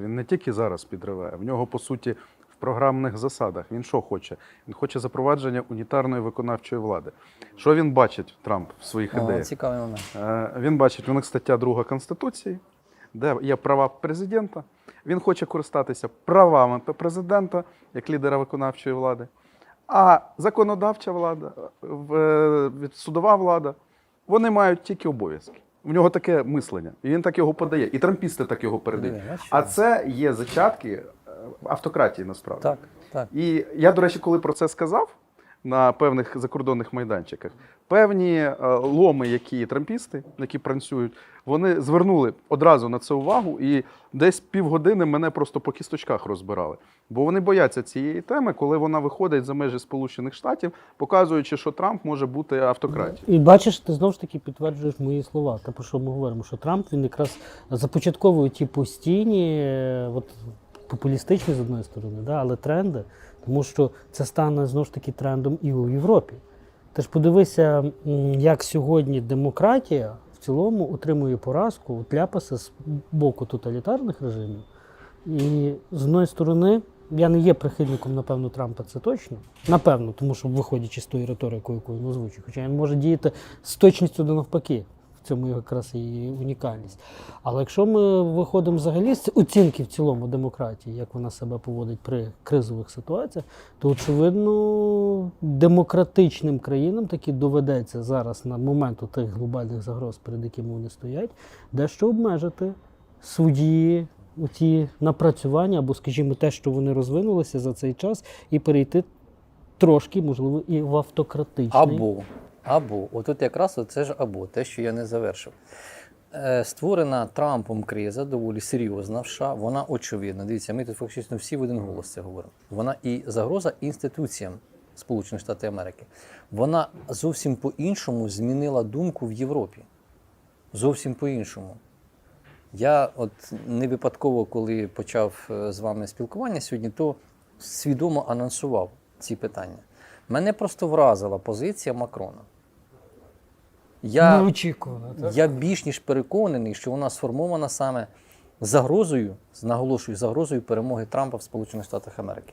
Він не тільки зараз підриває, в нього по суті в програмних засадах. Він що хоче? Він хоче запровадження унітарної виконавчої влади. Що він бачить, Трамп, в своїх О, ідеях? цікавий момент. Е, Він бачить, у них стаття 2 Конституції, де є права президента. Він хоче користатися правами президента як лідера виконавчої влади. А законодавча влада, судова влада, вони мають тільки обов'язки. У нього таке мислення, і він так його подає. І трампісти так його передають. А це є зачатки е, автократії насправді. Так, так. І я, до речі, коли про це сказав на певних закордонних майданчиках, певні е, ломи, які трампісти, які працюють, вони звернули одразу на це увагу, і десь півгодини мене просто по кісточках розбирали. Бо вони бояться цієї теми, коли вона виходить за межі Сполучених Штатів, показуючи, що Трамп може бути автократією. І бачиш, ти знову ж таки підтверджуєш мої слова. Те, про що ми говоримо, що Трамп він якраз започатковує ті постійні, е, от, популістичні з одної сторони, да, але тренди, тому що це стане знову ж таки трендом і у Європі. Ти ж подивися, як сьогодні демократія в цілому отримує поразку, ляпаси з боку тоталітарних режимів. І з одної сторони, я не є прихильником, напевно, Трампа, це точно. Напевно, тому що виходячи з тої риторики, яку він озвучив. Хоча він може діяти з точністю до навпаки. Цьому якраз і унікальність. Але якщо ми виходимо взагалі з оцінки в цілому демократії, як вона себе поводить при кризових ситуаціях, то очевидно демократичним країнам таки доведеться зараз на момент тих глобальних загроз, перед якими вони стоять, дещо обмежити свої ті напрацювання, або, скажімо, те, що вони розвинулися за цей час, і перейти трошки, можливо, і в автократичний. Або, або, отут якраз це ж або, те, що я не завершив. Е, Створена Трампом криза доволі серйозна в США, вона очевидна. Дивіться, ми тут фактично всі в один голос це говоримо. Вона і загроза інституціям Сполучених Штатів Америки. Вона зовсім по-іншому змінила думку в Європі. Зовсім по-іншому. Я от не випадково, коли почав е, з вами спілкування сьогодні, то свідомо анонсував ці питання. Мене просто вразила позиція Макрона. Я, Неочікувано. Так? я більш ніж переконаний, що вона сформована саме загрозою, наголошую, загрозою перемоги Трампа в Сполучених Штатах Америки.